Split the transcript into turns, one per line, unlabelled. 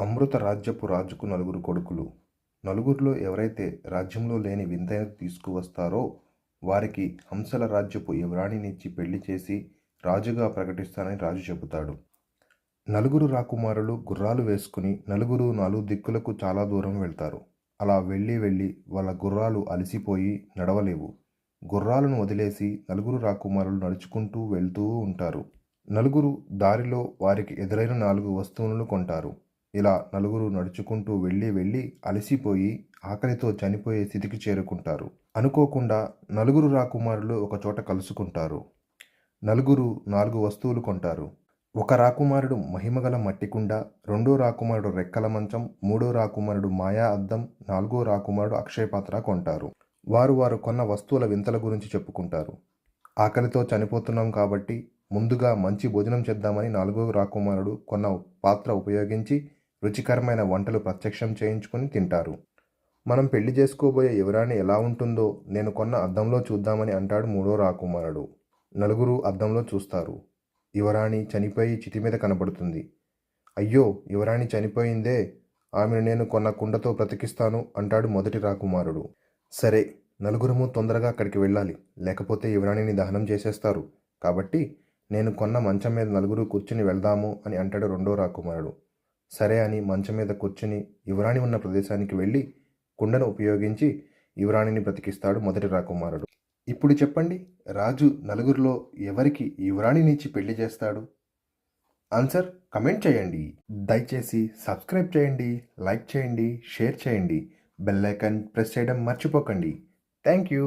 అమృత రాజ్యపు రాజుకు నలుగురు కొడుకులు. నలుగురిలో ఎవరైతే రాజ్యంలో లేని వింతైన తీసుకువస్తారో వారికి హంసల రాజ్యపు యువరాణినిచ్చి పెళ్ళి చేసి రాజుగా ప్రకటిస్తానని రాజు చెబుతాడు. నలుగురు రాకుమారులు గుర్రాలు వేసుకుని నలుగురు నాలుగు దిక్కులకు చాలా దూరం వెళ్తారు. అలా వెళ్ళి వెళ్ళి వాళ్ళ గుర్రాలు అలసిపోయి నడవలేవు. గుర్రాలను వదిలేసి నలుగురు రాకుమారులు నడుచుకుంటూ వెళ్తూ ఉంటారు. నలుగురు దారిలో వారికి ఎదురైన నాలుగు వస్తువులను కొంటారు. ఇలా నలుగురు నడుచుకుంటూ వెళ్ళి వెళ్ళి అలసిపోయి ఆకలితో చనిపోయే స్థితికి చేరుకుంటారు. అనుకోకుండా నలుగురు రాకుమారులు ఒక చోట కలుసుకుంటారు. నలుగురు నాలుగు వస్తువులు కొంటారు. ఒక రాకుమారుడు మహిమగల మట్టి కుండ రెండో రాకుమారుడు రెక్కల మంచం మూడో రాకుమారుడు మాయా అద్దం నాలుగో రాకుమారుడు అక్షయ పాత్ర కొంటారు. వారు వారు కొన్న వస్తువుల వింతల గురించి చెప్పుకుంటారు. ఆకలితో చనిపోతున్నాం కాబట్టి ముందుగా మంచి భోజనం చేద్దామని నాలుగో రాకుమారుడు కొన్న పాత్ర ఉపయోగించి రుచికరమైన వంటలు ప్రత్యక్షం చేయించుకొని తింటారు. మనం పెళ్ళి చేసుకోబోయే యువరాణి ఎలా ఉంటుందో నేను కొన్న అద్దంలో చూద్దామని అంటాడు మూడో రాకుమారుడు. నలుగురు అద్దంలో చూస్తారు. యువరాణి చనిపోయి చితి మీద కనబడుతుంది. అయ్యో యువరాణి చనిపోయిందే. ఆమెను నేను కొన్న కుండతో బ్రతికిస్తాను అంటాడు మొదటి రాకుమారుడు. సరే నలుగురము తొందరగా అక్కడికి వెళ్ళాలి. లేకపోతే యువరాణిని దహనం చేసేస్తారు. కాబట్టి నేను కొన్న మంచం మీద నలుగురు కూర్చుని వెళ్దాము అని అంటాడు రెండో రాకుమారుడు. సరే అని మంచం మీద కూర్చుని యువరాణి ఉన్న ప్రదేశానికి వెళ్ళి కుండను ఉపయోగించి యువరాణిని బ్రతికిస్తాడు మొదటి రాకుమారుడు. ఇప్పుడు చెప్పండి రాజు నలుగురిలో ఎవరికి యువరాణినిచ్చి పెళ్ళి చేస్తాడు? ఆన్సర్ కమెంట్ చేయండి. దయచేసి సబ్స్క్రైబ్ చేయండి లైక్ చేయండి షేర్ చేయండి. బెల్ ఐకాన్ ప్రెస్ చేయడం మర్చిపోకండి. Thank you.